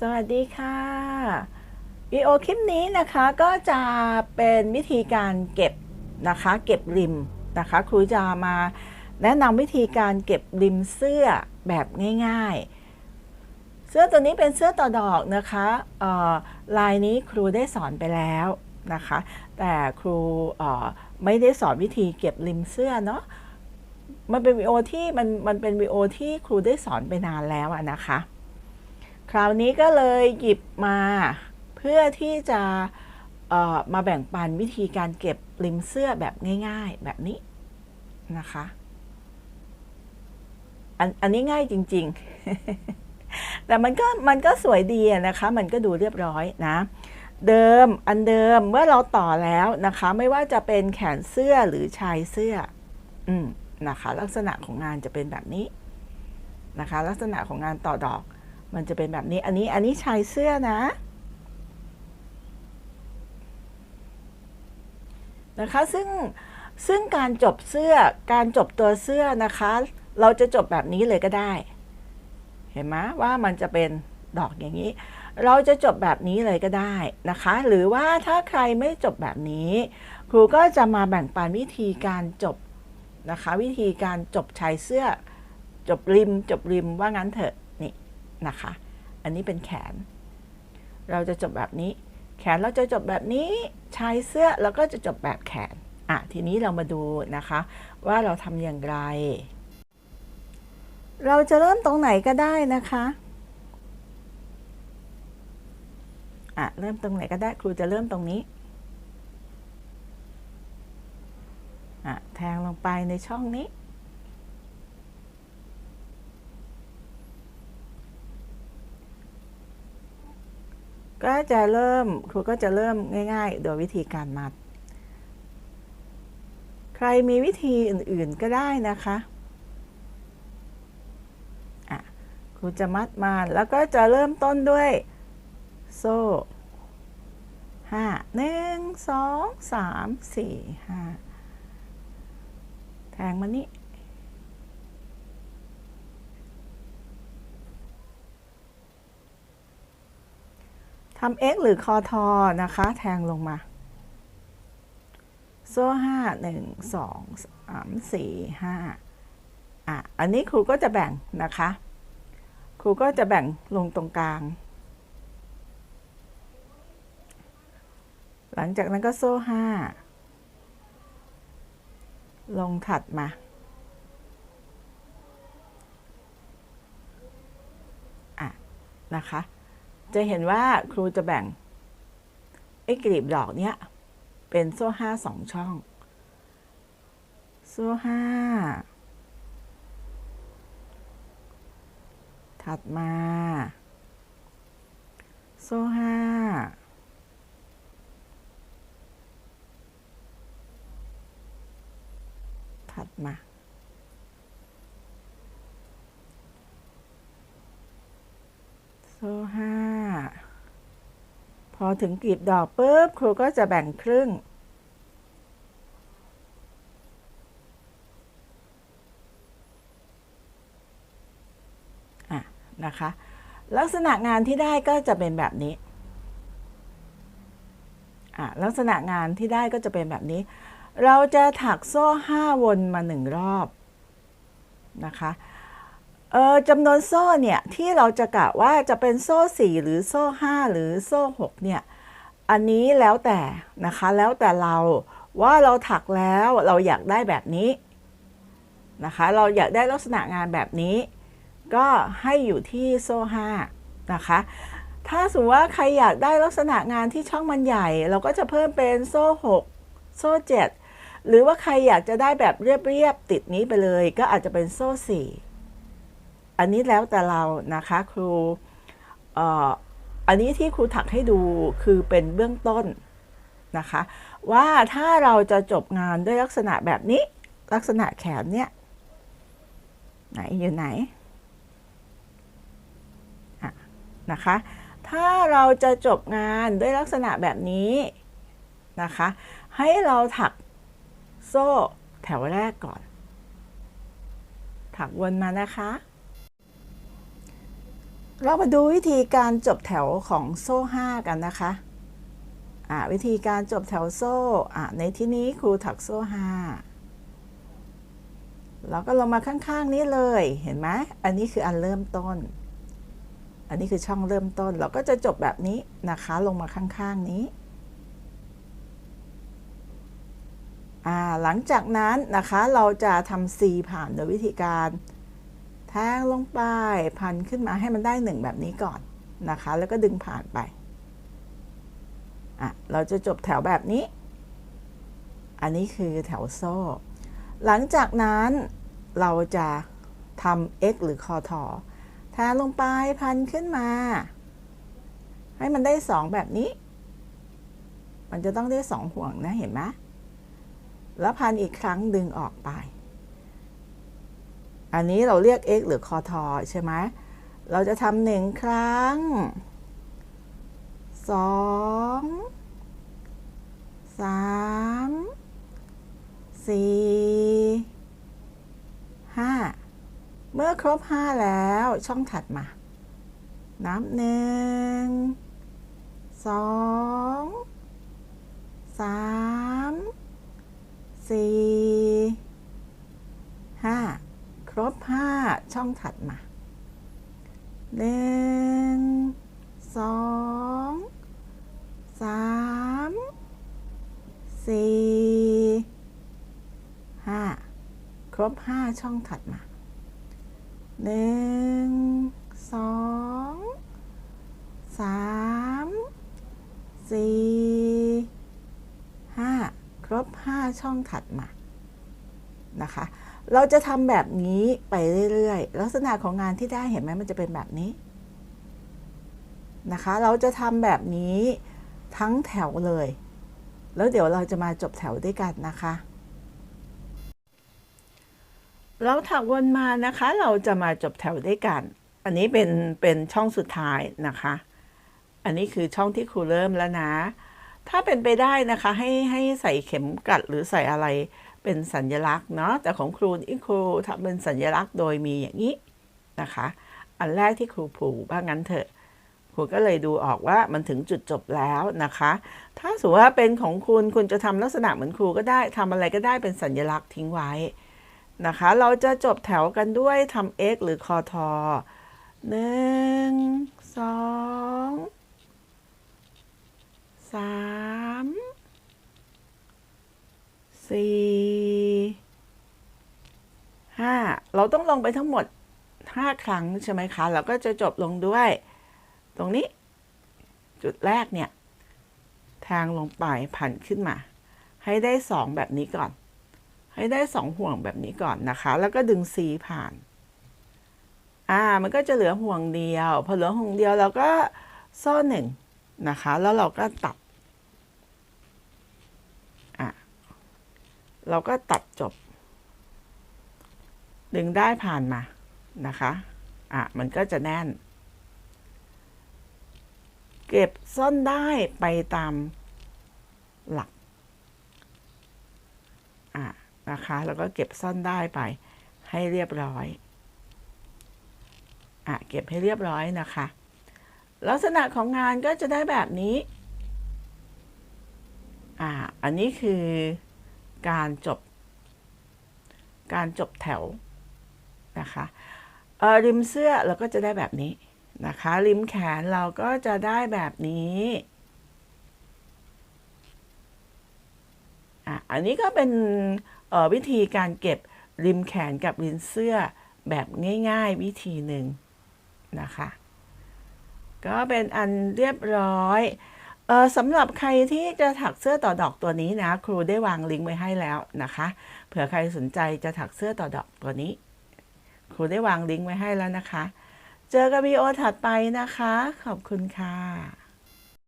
สวัสดีค่ะวิดีโอคลิปนี้นะคะก็จะเป็นวิธีการเก็บนะคะเก็บริมนะคะครูจะมาแนะนำวิธีการเก็บริมเสื้อแบบง่าย ๆ เสื้อตัวนี้เป็นเสื้อต่อดอกนะคะลายนี้ครูได้สอนไปแล้วนะคะ แต่ครูไม่ได้สอนวิธีเก็บริมเสื้อเนาะมันเป็นวิดีโอที่มันมันเป็นวิดีโอที่ครูได้สอนไปนานแล้วนะคะ ราวนี้ก็เลยหยิบมาเพื่อที่จะมาแบ่งปันวิธีการเก็บริมเสื้อแบบง่าย ๆ แบบนี้นะคะอันอันนี้ง่ายจริง ๆ แต่มันก็มันก็สวยดีนะคะ มันก็ดูเรียบร้อยนะ เดิมอันเดิมเมื่อเราต่อแล้วนะคะ ไม่ว่าจะเป็นแขนเสื้อหรือชายเสื้อ อืมนะคะ ลักษณะของงานจะเป็นแบบนี้นะคะ ลักษณะของงานต่อดอก มันจะเป็นแบบนี้ อันนี้อันนี้ชายเสื้อนะ นะคะ ซึ่งซึ่งการจบเสื้อการจบตัวเสื้อนะคะ เราจะจบแบบนี้เลยก็ได้ เห็นไหมว่ามันจะเป็นดอกอย่างนี้ เราจะจบแบบนี้เลยก็ได้นะคะ หรือว่าถ้าใครไม่จบแบบนี้ ครูก็จะมาแบ่งปันวิธีการจบนะคะ วิธีการจบชายเสื้อ จบริม จบริมว่างั้นเถอะ นะคะ อันนี้เป็นแขน เราจะจบแบบนี้ แขนเราจะจบแบบนี้ชายเสื้อเราก็จะจบแบบแขนอะทีนี้เรามาดูนะคะ ว่าเราทำอย่างไร เราจะเริ่มตรงไหนก็ได้นะคะอะเริ่มตรงไหนก็ได้ครูจะเริ่มตรงนี้อะแทงลงไปในช่องนี้ ก็จะเริ่มครูก็จะเริ่มง่าย ๆ โดยวิธีการมัด ใครมีวิธีอื่นๆก็ได้นะคะะครูจะมัดมาแล้วก็จะเริ่มต้นด้วยโซ่ห้าหนึ่งสองสามสี่ห้าแทงมานี่ ทำ x หรือคอทอนะคะ แทงลงมา โซ่ห้าหนึ่งสองสามสี่ห้าอะ อันนี้ครูก็จะแบ่งนะคะ ครูก็จะแบ่งลงตรงกลาง หลังจากนั้นก็โซ่ห้าลงถัดมา อะ นะคะ จะเห็นว่าครูจะแบ่งไอ้กลีบดอกเนี้ย เป็นโซ่ห้าสองช่อง โซ่ห้า ถัดมา โซ่ห้า ถัดมาโซ่ห้า พอถึงกลีบดอกปุ๊บครูก็จะแบ่งครึ่งอะนะคะ ลักษณะงานที่ได้ก็จะเป็นแบบนี้อะลักษณะงานที่ได้ก็จะเป็นแบบนี้ เราจะถักโซ่ห้าวนมาหนึ่งรอบนะคะ จำนวนโซ่เนี่ยที่เราจะกะว่าจะเป็นโซ่ 4 หรือโซ่ 5 หรือโซ่ 6 เนี่ย อันนี้แล้วแต่นะคะแล้วแต่เราว่าเราถักแล้วเราอยากได้แบบนี้นะคะ เราอยากได้ลักษณะงานแบบนี้ ก็ให้อยู่ที่โซ่5นะคะ ถ้าสมมติว่าใครอยากได้ลักษณะงานที่ช่องมันใหญ่ เราก็จะเพิ่มเป็นโซ่ 6 โซ่ 7 หรือว่าใครอยากจะได้แบบเรียบๆติดนี้ไปเลย ก็อาจจะเป็นโซ่ 4 อันนี้แล้วแต่เรานะคะครูอันนี้ที่ครูถักให้ดูคือเป็นเบื้องต้นนะคะ ว่าถ้าเราจะจบงานด้วยลักษณะแบบนี้ ลักษณะแขนเนี่ยไหนอยู่ไหนะนะคะ ถ้าเราจะจบงานด้วยลักษณะแบบนี้นะคะ ให้เราถักโซ่แถวแรกก่อน ถักวนมานะคะ เรามาดูวิธีการจบแถวของโซ่ 5 กันนะคะอ่าวิธีการจบแถวโซ่อ่าในที่นี้ครูถักโซ่ 5 เราก็ลงมาข้างๆนี้เลยเห็นไหมอันนี้คืออันเริ่มต้น อันนี้คือช่องเริ่มต้นเราก็จะจบแบบนี้นะคะลงมาข้างๆนี้อ่าหลังจากนั้นนะคะเราจะทำ C ผ่านโดยวิธีการ แทงลงไปพันขึ้นมาให้มันได้หนึ่งแบบนี้ก่อนนะคะ แล้วก็ดึงผ่านไปอะเราจะจบแถวแบบนี้ อันนี้คือแถวโซ่ หลังจากนั้นเราจะทำ x หรือคอทอแทงลงไปพันขึ้นมา ให้มันได้สองแบบนี้ มันจะต้องได้สองห่วงนะเห็นไหมแล้วพันอีกครั้งดึงออกไป อันนี้เราเรียก x หรือคอทอใช่ไหมเราจะทำหนึ่งครั้งสองสามสี่ห้าเมื่อครบห้าแล้วช่องถัดมา นับหนึ่งสองสามสี่ห้า ครบห้าช่องถัดมาหนึ่งสองสามสี่ห้าครบห้าช่องถัดมาหนึ่งสองสามสี่ห้าครบ5ช่องถัดมา นะคะ เราจะทำแบบนี้ไปเรื่อยๆ ลักษณะของงานที่ได้เห็นไหมมันจะเป็นแบบนี้นะคะ เราจะทำแบบนี้ทั้งแถวเลย แล้วเดี๋ยวเราจะมาจบแถวด้วยกันนะคะ เราถักวนมานะคะ เราจะมาจบแถวด้วยกัน อันนี้เป็นเป็นช่องสุดท้ายนะคะ อันนี้คือช่องที่ครูเริ่มแล้วนะ ถ้าเป็นไปได้นะคะ ให้ให้ใส่เข็มกัดหรือใส่อะไร เป็นสัญลักษณ์เนาะแต่ของครูนี่ครูทำเป็นสัญลักษณ์โดยมีอย่างนี้นะคะ อันแรกที่ครูผูกว่างั้นเถอะครูก็เลยดูออกว่ามันถึงจุดจบแล้วนะคะ ถ้าสมมติว่าเป็นของคุณคุณจะทำลักษณะเหมือนครูก็ได้ทำอะไรก็ได้เป็นสัญลักษณ์ทิ้งไว้นะคะ เราจะจบแถวกันด้วยทำ x หรือคอทอหนึ่งสองสามสี่ห้าเรา ต้องลงไปทั้งหมดห้าครั้งใช่ไหมคะ เราก็จะจบลงด้วย ตรงนี้ จุดแรกเนี่ย ทางลงไปผันขึ้นมา ให้ได้สองแบบนี้ก่อน ให้ได้สองห่วงแบบนี้ก่อนนะคะ แล้วก็ดึงซีผ่าน อ่า มันก็จะเหลือห่วงเดียว พอเหลือห่วงเดียวเราก็ซ่อนหนึ่งนะคะ แล้วเราก็ตัด อะ เราก็ตัดจบ ดึงได้ผ่านมานะคะอะมันก็จะแน่น เก็บซ่อนได้ไปตามหลักอะนะคะแล้วก็เก็บซ่อนได้ไปให้เรียบร้อยอะเก็บให้เรียบร้อยนะคะ ลักษณะของงานก็จะได้แบบนี้อ่าอันนี้คือการจบ การจบแถว นะคะเออริมเสื้อเราก็จะได้แบบนี้นะคะ ริมแขนเราก็จะได้แบบนี้อะอันนี้ก็เป็นวิธีการเก็บริมแขนกับริมเสื้อแบบง่ายๆวิธีหนึ่งนะคะ ก็เป็นอันเรียบร้อยเออสำหรับใครที่จะถักเสื้อต่อดอกตัวนี้นะ ครูได้วางลิงก์ไว้ให้แล้วนะคะ เผื่อใครสนใจจะถักเสื้อต่อดอกตัวนี้ ครูได้วางลิงก์ไว้ให้แล้วนะคะ เจอกันวีโอถัดไปนะคะ ขอบคุณค่ะ